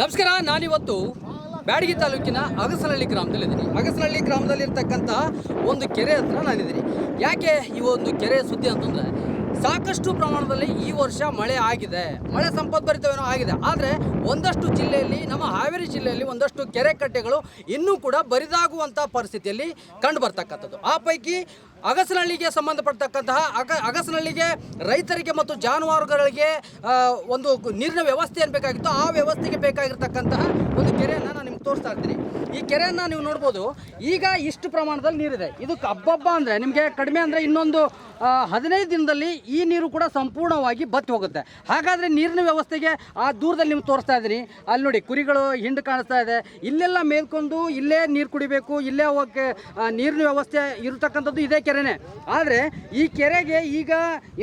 ನಮಸ್ಕಾರ, ನಾನಿವತ್ತು ಬ್ಯಾಡಗಿ ತಾಲೂಕಿನ ಅಗಸನಹಳ್ಳಿ ಗ್ರಾಮದಲ್ಲಿದ್ದೀನಿ. ಅಗಸನಹಳ್ಳಿ ಗ್ರಾಮದಲ್ಲಿರ್ತಕ್ಕಂಥ ಒಂದು ಕೆರೆ ಹತ್ರ ನಾನಿದ್ದೀನಿ. ಯಾಕೆ ಈ ಒಂದು ಕೆರೆ ಸುದ್ದಿ ಅಂತಂದರೆ ಸಾಕಷ್ಟು ಪ್ರಮಾಣದಲ್ಲಿ ಈ ವರ್ಷ ಮಳೆ ಆಗಿದೆ. ಮಳೆ ಸಂಪದ್ಭರಿತವೇನೋ ಆಗಿದೆ. ಆದರೆ ಒಂದಷ್ಟು ಜಿಲ್ಲೆಯಲ್ಲಿ, ನಮ್ಮ ಹಾವೇರಿ ಜಿಲ್ಲೆಯಲ್ಲಿ ಒಂದಷ್ಟು ಕೆರೆ ಕಟ್ಟೆಗಳು ಇನ್ನೂ ಕೂಡ ಬರಿದಾಗುವಂಥ ಪರಿಸ್ಥಿತಿಯಲ್ಲಿ ಕಂಡು ಬರ್ತಕ್ಕಂಥದ್ದು ಆ ಪೈಕಿ ಅಗಸನಹಳ್ಳಿಗೆ ಸಂಬಂಧಪಟ್ಟಂತಹ ಅಗ, ಅಗಸನಹಳ್ಳಿಗೆ ರೈತರಿಗೆ ಮತ್ತು ಜಾನುವಾರುಗಳಿಗೆ ಒಂದು ನೀರಿನ ವ್ಯವಸ್ಥೆ ಏನು ಬೇಕಾಗಿತ್ತು ಆ ವ್ಯವಸ್ಥೆಗೆ ಬೇಕಾಗಿರ್ತಕ್ಕಂತಹ ಒಂದು ಕೆರೆಯನ್ನು ನಾನು ನಿಮ್ಗೆ ತೋರಿಸ್ತಾ ಇರ್ತೀನಿ. ಈ ಕೆರೆಯನ್ನು ನೀವು ನೋಡ್ಬೋದು, ಈಗ ಇಷ್ಟು ಪ್ರಮಾಣದಲ್ಲಿ ನೀರಿದೆ. ಇದು ಹಬ್ಬಬ್ಬ ಅಂದರೆ ನಿಮಗೆ ಕಡಿಮೆ ಅಂದರೆ ಇನ್ನೊಂದು ಹದಿನೈದು ದಿನದಲ್ಲಿ ಈ ನೀರು ಕೂಡ ಸಂಪೂರ್ಣವಾಗಿ ಬತ್ತಿ ಹೋಗುತ್ತೆ. ಹಾಗಾದರೆ ನೀರಿನ ವ್ಯವಸ್ಥೆಗೆ ಆ ದೂರದಲ್ಲಿ ನಿಮ್ಗೆ ತೋರಿಸ್ತಾ ಇದ್ದೀನಿ. ಅಲ್ಲಿ ನೋಡಿ ಕುರಿಗಳು, ಹಿಂಡು ಕಾಣಿಸ್ತಾ ಇದೆ. ಇಲ್ಲೆಲ್ಲ ಮೇಲ್ಕೊಂಡು ಇಲ್ಲೇ ನೀರು ಕುಡಿಬೇಕು, ಇಲ್ಲೇ ಹೋಗಕ್ಕೆ ನೀರಿನ ವ್ಯವಸ್ಥೆ ಇರತಕ್ಕಂಥದ್ದು ಇದೇ ಕೆರೆನೇ. ಆದರೆ ಈ ಕೆರೆಗೆ ಈಗ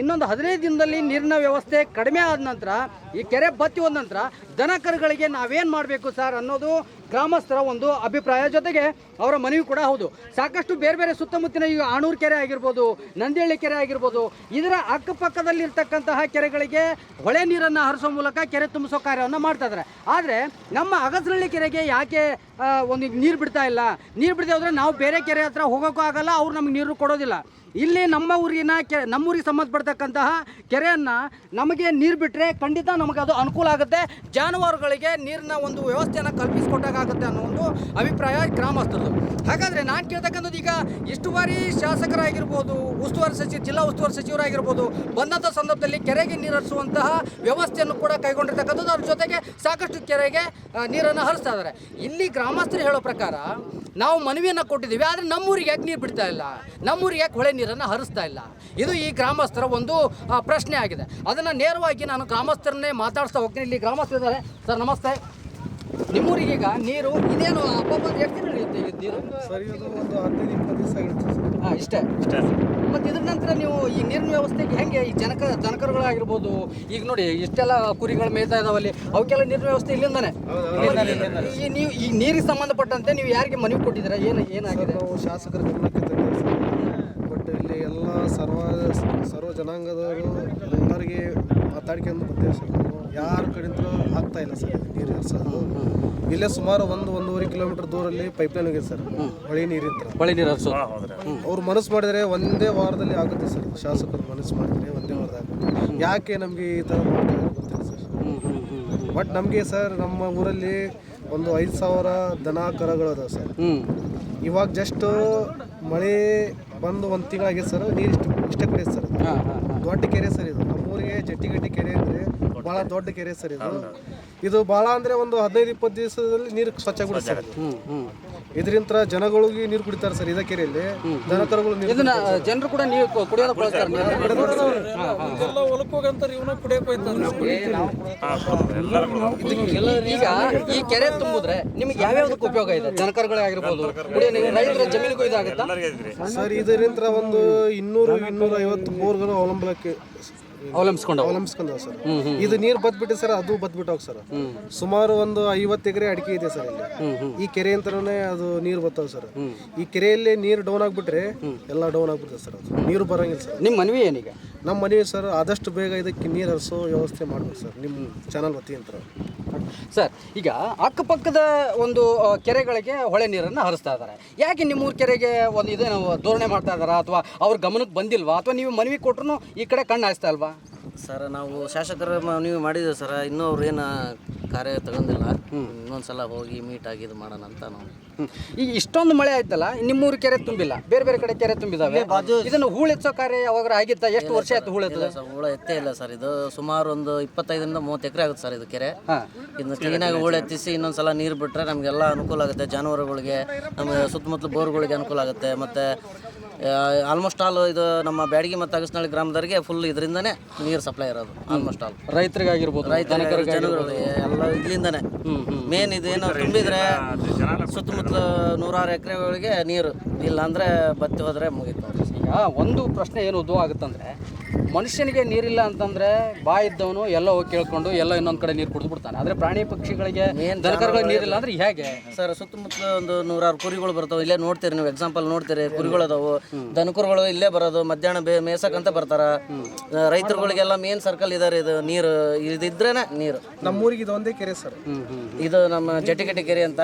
ಇನ್ನೊಂದು ಹದಿನೈದು ದಿನದಲ್ಲಿ ನೀರಿನ ವ್ಯವಸ್ಥೆ ಕಡಿಮೆ ಆದ ನಂತರ, ಈ ಕೆರೆ ಬತ್ತಿ ಹೋದ ನಂತರ ದನ ಕರುಗಳಿಗೆ ನಾವೇನು ಮಾಡಬೇಕು ಸರ್ ಅನ್ನೋದು ಗ್ರಾಮಸ್ಥರ ಒಂದು ಅಭಿಪ್ರಾಯ ಜೊತೆಗೆ ಅವರ ಮನವಿ ಕೂಡ ಹೌದು. ಸಾಕಷ್ಟು ಬೇರೆ ಬೇರೆ ಸುತ್ತಮುತ್ತಿನ ಈಗ ಆಣೂರು ಕೆರೆ ಆಗಿರ್ಬೋದು, ನಂದಿಹಳ್ಳಿ ಕೆರೆ ಆಗಿರ್ಬೋದು, ಇದರ ಅಕ್ಕಪಕ್ಕದಲ್ಲಿ ಇರ್ತಕ್ಕಂತಹ ಕೆರೆಗಳಿಗೆ ಹೊಳೆ ನೀರನ್ನು ಹರಿಸೋ ಮೂಲಕ ಕೆರೆ ತುಂಬಿಸೋ ಕಾರ್ಯವನ್ನು ಮಾಡ್ತಾ ಇದ್ದಾರೆ ಆದರೆ ನಮ್ಮ ಅಗಸರಳ್ಳಿ ಕೆರೆಗೆ ಯಾಕೆ ಒಂದು ನೀರು ಬಿಡ್ತಾ ಇಲ್ಲ? ನೀರು ಬಿಡದೆ ಹೋದರೆ ನಾವು ಬೇರೆ ಕೆರೆ ಹತ್ರ ಹೋಗೋಕ್ಕೂ ಆಗಲ್ಲ, ಅವ್ರು ನಮ್ಗೆ ನೀರು ಕೊಡೋದಿಲ್ಲ. ಇಲ್ಲಿ ನಮ್ಮ ಊರಿನ ಕೆ, ನಮ್ಮೂರಿಗೆ ಸಂಬಂಧಪಡ್ತಕ್ಕಂತಹ ಕೆರೆಯನ್ನು ನಮಗೆ ನೀರು ಬಿಟ್ಟರೆ ಖಂಡಿತ ನಮಗೆ ಅದು ಅನುಕೂಲ ಆಗುತ್ತೆ. ಜಾನುವಾರುಗಳಿಗೆ ನೀರಿನ ಒಂದು ವ್ಯವಸ್ಥೆಯನ್ನು ಕಲ್ಪಿಸಿಕೊಟ್ಟಾಗುತ್ತೆ ಅನ್ನೋ ಒಂದು ಅಭಿಪ್ರಾಯ ಗ್ರಾಮಸ್ಥರದು ಹಾಗಾದರೆ ನಾನು ಕೇಳ್ತಕ್ಕಂಥದ್ದು ಈಗ ಇಷ್ಟು ಬಾರಿ ಶಾಸಕರಾಗಿರ್ಬೋದು, ಉಸ್ತುವಾರಿ ಸಚಿವ, ಜಿಲ್ಲಾ ಉಸ್ತುವಾರಿ ಸಚಿವರಾಗಿರ್ಬೋದು, ಬಂದಂಥ ಸಂದರ್ಭದಲ್ಲಿ ಕೆರೆಗೆ ನೀರು ಹರಿಸುವಂತಹ ವ್ಯವಸ್ಥೆಯನ್ನು ಕೂಡ ಕೈಗೊಂಡಿರ್ತಕ್ಕಂಥದ್ದು. ಅದ್ರ ಜೊತೆಗೆ ಸಾಕಷ್ಟು ಕೆರೆಗೆ ನೀರನ್ನು ಹರಿಸ್ತಾ ಇದ್ದಾರೆ ಇಲ್ಲಿ ಗ್ರಾಮಸ್ಥರು ಹೇಳೋ ಪ್ರಕಾರ ನಾವು ಮನವಿಯನ್ನು ಕೊಟ್ಟಿದ್ದೀವಿ, ಆದರೆ ನಮ್ಮೂರಿಗೆ ಯಾಕೆ ನೀರು ಬಿಡ್ತಾ ಇಲ್ಲ? ನಮ್ಮೂರಿಗೆ ಯಾಕೆ ಹೊಳೆ ನೀರನ್ನು ಹರಿಸ್ತಾ ಇಲ್ಲ? ಇದು ಈ ಗ್ರಾಮಸ್ಥರ ಒಂದು ಪ್ರಶ್ನೆ ಆಗಿದೆ. ಅದನ್ನು ನೇರವಾಗಿ ನಾನು ಗ್ರಾಮಸ್ಥರನ್ನೇ ಮಾತಾಡಿಸ್ತಾ ಹೋಗ್ತೀನಿ. ಇಲ್ಲಿ ಗ್ರಾಮಸ್ಥರಿದ್ದಾರೆ ಸರ್, ನಮಸ್ತೆ. ನಿಮ್ಮೂರಿಗೆ ಈಗ ನೀರು ಇದೇನು ಬಂದು ಎಷ್ಟು ನೀರು ಸರ್ ಒಂದು ಹದಿನೈದು, ಇಪ್ಪತ್ತು ದಿವಸ ಹಾಂ ಇಷ್ಟೇ. ಮತ್ತು ಇದ್ರ ನಂತರ ನೀವು ಈ ನೀರಿನ ವ್ಯವಸ್ಥೆಗೆ ಹೆಂಗೆ ಈ ಜನಕ ದನಕರುಗಳಾಗಿರ್ಬೋದು ಈಗ ನೋಡಿ ಇಷ್ಟೆಲ್ಲ ಕುರಿಗಳು ಮೇಯ್ತಾ ಇದಾವಲ್ಲಿ ಅವಕ್ಕೆಲ್ಲ ನೀರಿನ ವ್ಯವಸ್ಥೆ ಇಲ್ಲಿಂದಾನೆ. ಈ ನೀವು ಈ ನೀರಿಗೆ ಸಂಬಂಧಪಟ್ಟಂತೆ ನೀವು ಯಾರಿಗೆ ಮನವಿ ಕೊಟ್ಟಿದ್ದೀರಾ? ಏನು ಏನಾಗಿದೆ? ನಾವು ಶಾಸಕರ ಗಮನಕ್ಕೆ ತಂದಿದ್ದೀವಿ ಬಟ್ ಇಲ್ಲಿ ಎಲ್ಲ ಸರ್ವ ಸರ್ವ ಜನಾಂಗದವರು ಎಲ್ಲರಿಗೆ ಮಾತಾಡ್ಕೊಂಡು ಬರ್ತೀವಿ ಸರ್. ನಾವು ಯಾರ ಕಡೆಯಿಂದಲೂ ಆಗ್ತಾ ಇಲ್ಲ ಸರ್ ನೀರು ಹರಿಸೋದು ಇಲ್ಲೇ ಸುಮಾರು ಒಂದು ಒಂದೂವರೆ ಕಿಲೋಮೀಟರ್ ದೂರಲ್ಲಿ ಪೈಪ್ಲೈನ್ ಹೋಗಿದೆ ಸರ್. ಹೊಳೆ ನೀರಿಂತ ಹೊಳೆ ನೀರು ಹರಿಸೋದು. ಅವ್ರು ಮನಸ್ಸು ಮಾಡಿದರೆ ಒಂದೇ ವಾರದಲ್ಲಿ ಆಗುತ್ತೆ ಸರ್. ಶಾಸಕರು ಮನಸ್ಸು ಮಾಡಿದರೆ ಒಂದೇ ವಾರದಾಗ ಯಾಕೆ ನಮಗೆ ಈ ಥರ ಮಾಡ್ತಾರೆ ಗೊತ್ತಿಲ್ಲ ಸರ್. ಹ್ಞೂ ಹ್ಞೂ ಹ್ಞೂ ಬಟ್ ನಮಗೆ ಸರ್ ನಮ್ಮ ಊರಲ್ಲಿ ಒಂದು ಐದು ಸಾವಿರ ದನ ಕರಗಳು ಅದಾವೆ ಸರ್. ಹ್ಞೂ ಇವಾಗ ಜಸ್ಟ್ ಮಳೆ ಬಂದು ಒಂದು ತಿಂಗಳಾಗಿದೆ ಸರ್. ನೀರು ಇಷ್ಟು ಇಷ್ಟೇ ಕುಡಿಯುತ್ತೆ ಸರ್. ದೊಡ್ಡ ಕೆರೆ ಸರ್ ಇದು. ನಮ್ಮೂರಿಗೆ ಜಟ್ಟಿಗಟ್ಟಿ ಭಾಳ ದೊಡ್ಡ ಕೆರೆ ಸರ್ ಇದು. ಇದು ಬಹಳ ಅಂದ್ರೆ ಒಂದು ಹದಿನೈದು ಇಪ್ಪತ್ತು ದಿವಸದಲ್ಲಿ ನೀರು ಸ್ವಚ್ಛ ಕುಡಿಯುತ್ತೆ ಸರ್ ಇದು. ಹ್ಞೂ ಹ್ಞೂ ಇದರಿಂದ ಜನಗಳಿಗೆ ನೀರು ಕುಡಿತಾರೆ ಸರ್ ಇದೇ ಕೆರೆಯಲ್ಲಿ. ದನ ಕರುಗಳು ನೀರು ಇದನ್ನ ಜನರು ಕೂಡ ನೀರು ಕುಡಿಯೋದು ಬಳಸ್ತಾರೆ. ನೀರು ಎಲ್ಲ ಹೊಲಕ್ಕೆ ಹೋಗಂತಾರೆ ಇವನ ಕುಡಿಯಕ್ಕೆ ಈಗ ಈ ಕೆರೆ ತುಂಬಿದ್ರೆ ನಿಮ್ಗೆ ಯಾವ್ಯಾವ್ದಕ್ಕೆ ಉಪಯೋಗ ಇದೆ? ದನಕರುಗಳಾಗಿರ್ಬೋದು ಕುಡಿಯೋ ರೈತರ ಜಮೀನಿಗೂ ಇದಾಗುತ್ತಾ? ಸರ್ ಇದರಿಂದ ಒಂದು ಇನ್ನೂರು ಇನ್ನೂರ ಐವತ್ತು ಬೋರ್ಗಳು ಅವಲಂಬಲಕ್ಕೆ ಅವಲಂಬಿಸ್ಕೊಂಡು ಅವಲಂಬಿಸ್ಕೊಂಡವ. ಸರ್. ಇದು ನೀರು ಬದ್ಬಿಟ್ಟು ಸರ್ ಅದು ಬದ್ಬಿಟ್ಟವ್ ಸರ್. ಸುಮಾರು ಒಂದು ಐವತ್ತು ಎಕರೆ ಅಡಿಕೆ ಇದೆ ಸರ್ ಇಲ್ಲಿ. ಈ ಕೆರೆ ಅಂತಾನೆ ಅದು ನೀರು ಬರ್ತಾವ ಸರ್. ಈ ಕೆರೆಯಲ್ಲಿ ನೀರು ಡೌನ್ ಆಗ್ಬಿಟ್ರೆ ಎಲ್ಲ ಡೌನ್ ಆಗ್ಬಿಡ್ತದೆ ಸರ್ ಅದು. ನೀರು ಬರಂಗಿಲ್ಲ ಸರ್. ನಿಮ್ಮ ಮನವಿ ಏನೀಗ? ನಮ್ಮ ಮನವಿ ಸರ್ ಆದಷ್ಟು ಬೇಗ ಇದಕ್ಕೆ ನೀರು ಹರಿಸೋ ವ್ಯವಸ್ಥೆ ಮಾಡ್ಬೇಕು ಸರ್ ನಿಮ್ಮ ಚಾನಲ್ ವತಿಯಿಂದ. ಸರ್, ಈಗ ಅಕ್ಕಪಕ್ಕದ ಒಂದು ಕೆರೆಗಳಿಗೆ ಹೊಳೆ ನೀರನ್ನು ಹರಿಸ್ತಾ ಇದ್ದಾರೆ. ಯಾಕೆ ನಿಮ್ಮೂರ ಕೆರೆಗೆ ಒಂದು ಇದೇನು ಧೋರಣೆ ಮಾಡ್ತಾ ಇದ್ದಾರಾ? ಅಥವಾ ಅವ್ರ ಗಮನಕ್ಕೆ ಬಂದಿಲ್ವಾ? ಅಥವಾ ನೀವು ಮನವಿ ಕೊಟ್ಟರು ಈ ಕಡೆ ಕಣ್ಣು ಹಾಯಿಸ್ತಾ ಇಲ್ವಾ? ಸರ್, ನಾವು ಶಾಸಕರ ಮನವಿ ಮಾಡಿದ್ದೇವೆ ಸರ್. ಇನ್ನೂ ಅವ್ರು ಏನು ಕಾರ್ಯ ತಗೊಂಡಿಲ್ಲ. ಇನ್ನೊಂದು ಸಲ ಹೋಗಿ ಮೀಟ್ ಆಗಿ ಇದು ಮಾಡೋಣ ಅಂತ ನಾವು. ಈಗ ಇಷ್ಟೊಂದು ಮಳೆ ಆಯ್ತಲ್ಲ ನಿಮ್ಮೂರು ಕೆರೆ ತುಂಬಿಲ್ಲ ಬೇರೆ ಬೇರೆ ಕಡೆ ಕೆರೆ ತುಂಬಿದಾವೆ. ಇದನ್ನು ಹೂಳೆಚ್ಚೋ ಕಾರ್ಯ ಯಾವಾಗ ಆಗಿತ್ತ? ಎಷ್ಟು ವರ್ಷ ಆಯ್ತು ಹೂಳೆತ್ತದ ಸರ್ ಹೂಳು ಎತ್ತೇ ಇಲ್ಲ ಸರ್. ಇದು ಸುಮಾರು ಒಂದು ಇಪ್ಪತ್ತೈದರಿಂದ ಮೂವತ್ತು ಎಕರೆ ಆಗುತ್ತೆ ಸರ್ ಇದು ಕೆರೆ. ಇದನ್ನ ಕ್ಲೀನಾಗಿ ಹೂಳು ಎತ್ತಿಸಿ ಇನ್ನೊಂದು ಸಲ ನೀರು ಬಿಟ್ಟರೆ ನಮಗೆಲ್ಲ ಅನುಕೂಲ ಆಗುತ್ತೆ. ಜಾನುವಾರುಗಳಿಗೆ ನಮ್ಮ ಸುತ್ತಮುತ್ತಲು ಬೋರ್ಗಳಿಗೆ ಅನುಕೂಲ ಆಗುತ್ತೆ. ಮತ್ತು ಆಲ್ಮೋಸ್ಟ್ ಆಲ್ ಇದು ನಮ್ಮ ಬ್ಯಾಡಗಿ ಮತ್ತು ಅಗಸನಹಳ್ಳಿ ಗ್ರಾಮದವರಿಗೆ ಫುಲ್ ಇದರಿಂದನೇ ನೀರು ಸಪ್ಲೈ ಇರೋದು ಆಲ್ಮೋಸ್ಟ್ ಆಲ್ ರೈತರಿಗಾಗಿರ್ಬೋದು ರೈತರಿಗೆ ಜನಗಳು ಎಲ್ಲ ಇಲ್ಲಿಂದನೇ. ಮೇನ್ ಇದೇನು ತುಂಬಿದ್ರೆ ಸುತ್ತಮುತ್ತಲು ನೂರಾರು ಎಕರೆಗಳಿಗೆ ನೀರು ಇಲ್ಲ ಅಂದ್ರೆ ಬತ್ತಿ ಹೋದ್ರೆ ಮುಗೀತು. ಒಂದು ಪ್ರಶ್ನೆ ಏನು ಉದ್ಭವ ಆಗುತ್ತಂದ್ರೆ ಮನುಷ್ಯನಿಗೆ ನೀರಿಲ್ಲ ಅಂತಂದ್ರೆ ಬಾಯಿ ಇದ್ದವನು ಎಲ್ಲ ಹೋಗಿ ಕೇಳ್ಕೊಂಡು ಎಲ್ಲ ಇನ್ನೊಂದ್ ಕಡೆ ನೀರು ಕುಡಿದು ಬಿಡ್ತಾನೆ. ಆದ್ರೆ ಪ್ರಾಣಿ ಪಕ್ಷಿಗಳಿಗೆ ದನಕರುಗಳಿಗೆ ನೀರಿಲ್ಲ ಅಂದ್ರೆ ಹೇಗೆ? ಸರ್ ಸುತ್ತಮುತ್ತ ಒಂದು ನೂರಾರು ಕುರಿಗಳು ಬರ್ತಾವೆ. ಇಲ್ಲೇ ನೋಡ್ತೀರಿ ನೀವು ಎಕ್ಸಾಂಪಲ್ ನೋಡ್ತೀರಿ ಕುರಿಗಳು ಅದಾವು ದನಕರುಗಳು ಇಲ್ಲೇ ಬರೋದು ಮಧ್ಯಾಹ್ನ ಬೇ ಮೇಸಕ್ಕಂತ ಬರ್ತಾರ. ರೈತರುಗಳಿಗೆಲ್ಲ ಮೇನ್ ಸರ್ಕಲ್ ಇದಾರೆ ಇದು ನೀರು. ಇದಿದ್ರೇನೆ ನೀರು. ನಮ್ಮೂರಿಗೆ ಇದು ಒಂದೇ ಕೆರೆ ಸರ್. ಇದು ನಮ್ಮ ಜಟಿಗಟ್ಟಿ ಕೆರೆ ಅಂತ.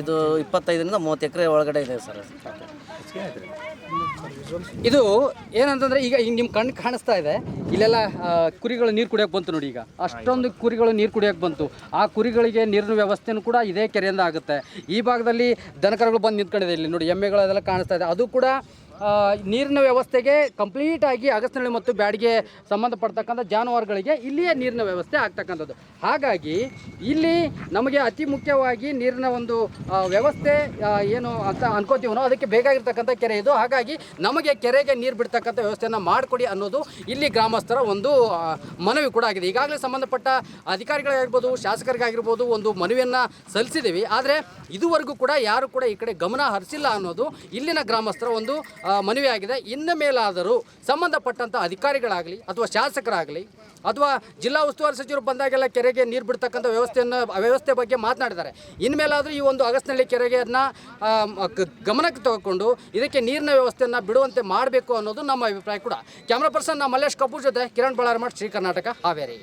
ಇದು ಇಪ್ಪತ್ತೈದರಿಂದ ಮೂವತ್ತು ಎಕರೆ ಒಳಗಡೆ ಇದೆ ಸರ್. ಇದು ಏನಂತಂದ್ರೆ ಈಗ ಈಗ ನಿಮ್ಮ ಕಣ್ಣು ಕಾಣಿಸ್ತಾ ಇದೆ. ಇಲ್ಲೆಲ್ಲ ಕುರಿಗಳು ನೀರು ಕುಡಿಯೋಕೆ ಬಂತು ನೋಡಿ ಈಗ. ಅಷ್ಟೊಂದು ಕುರಿಗಳು ನೀರು ಕುಡಿಯೋಕೆ ಬಂತು. ಆ ಕುರಿಗಳಿಗೆ ನೀರಿನ ವ್ಯವಸ್ಥೆನೂ ಕೂಡ ಇದೇ ಕೆರೆಯಿಂದ ಆಗುತ್ತೆ. ಈ ಭಾಗದಲ್ಲಿ ದನಕರುಗಳು ಬಂದು ನಿಂತ್ಕೊಂಡಿದೆ ಇಲ್ಲಿ ನೋಡಿ ಎಮ್ಮೆಗಳು ಅದೆಲ್ಲ ಕಾಣಿಸ್ತಾ ಇದೆ. ಅದು ಕೂಡ ನೀರಿನ ವ್ಯವಸ್ಥೆಗೆ ಕಂಪ್ಲೀಟಾಗಿ ಆಗಿ ಅಗಸನಹಳ್ಳಿ ಮತ್ತು ಬ್ಯಾಡಿಗೆ ಸಂಬಂಧಪಡ್ತಕ್ಕಂಥ ಜಾನುವಾರುಗಳಿಗೆ ಇಲ್ಲಿಯೇ ನೀರಿನ ವ್ಯವಸ್ಥೆ ಆಗ್ತಕ್ಕಂಥದ್ದು. ಹಾಗಾಗಿ ಇಲ್ಲಿ ನಮಗೆ ಅತಿ ಮುಖ್ಯವಾಗಿ ನೀರಿನ ಒಂದು ವ್ಯವಸ್ಥೆ ಏನು ಅಂತ ಅನ್ಕೋತೀವನೋ ಅದಕ್ಕೆ ಬೇಕಾಗಿರ್ತಕ್ಕಂಥ ಕೆರೆ ಇದು. ಹಾಗಾಗಿ ನಮಗೆ ಕೆರೆಗೆ ನೀರು ಬಿಡ್ತಕ್ಕಂಥ ವ್ಯವಸ್ಥೆಯನ್ನು ಮಾಡಿಕೊಡಿ ಅನ್ನೋದು ಇಲ್ಲಿ ಗ್ರಾಮಸ್ಥರ ಒಂದು ಮನವಿ ಕೂಡ ಆಗಿದೆ. ಈಗಾಗಲೇ ಸಂಬಂಧಪಟ್ಟ ಅಧಿಕಾರಿಗಳಾಗಿರ್ಬೋದು, ಶಾಸಕರಿಗಾಗಿರ್ಬೋದು ಒಂದು ಮನವಿಯನ್ನು ಸಲ್ಲಿಸಿದ್ದೀವಿ. ಆದರೆ ಇದುವರೆಗೂ ಕೂಡ ಯಾರು ಕೂಡ ಈ ಕಡೆ ಗಮನ ಹರಿಸಿಲ್ಲ ಅನ್ನೋದು ಇಲ್ಲಿನ ಗ್ರಾಮಸ್ಥರ ಒಂದು ಆ, ಮನವಿ ಆಗಿದೆ. ಇನ್ನು ಮೇಲಾದರೂ ಸಂಬಂಧಪಟ್ಟಂಥ ಅಧಿಕಾರಿಗಳಾಗಲಿ ಅಥವಾ ಶಾಸಕರಾಗಲಿ ಅಥವಾ ಜಿಲ್ಲಾ ಉಸ್ತುವಾರಿ ಸಚಿವರು ಬಂದಾಗೆಲ್ಲ ಕೆರೆಗೆ ನೀರು ಬಿಡ್ತಕ್ಕಂಥ ವ್ಯವಸ್ಥೆಯನ್ನು ವ್ಯವಸ್ಥೆ ಬಗ್ಗೆ ಮಾತನಾಡಿದ್ದಾರೆ. ಇನ್ಮೇಲಾದರೂ ಈ ಒಂದು ಅಗಸ್ನಹಳ್ಳಿ ಕೆರೆಗೆಯನ್ನು ಗಮನಕ್ಕೆ ತಗೊಂಡು ಇದಕ್ಕೆ ನೀರಿನ ವ್ಯವಸ್ಥೆಯನ್ನು ಬಿಡುವಂತೆ ಮಾಡಬೇಕು ಅನ್ನೋದು ನಮ್ಮ ಅಭಿಪ್ರಾಯ ಕೂಡ. ಕ್ಯಾಮ್ರಾ ಪರ್ಸನ್ ಮಲ್ಲೇಶ್ ಕಪೂರ್ ಜೊತೆ ಕಿರಣ್ ಬಳ್ಳಾರಮಠ್ ಶ್ರೀ ಕರ್ನಾಟಕ ಹಾವೇರಿ.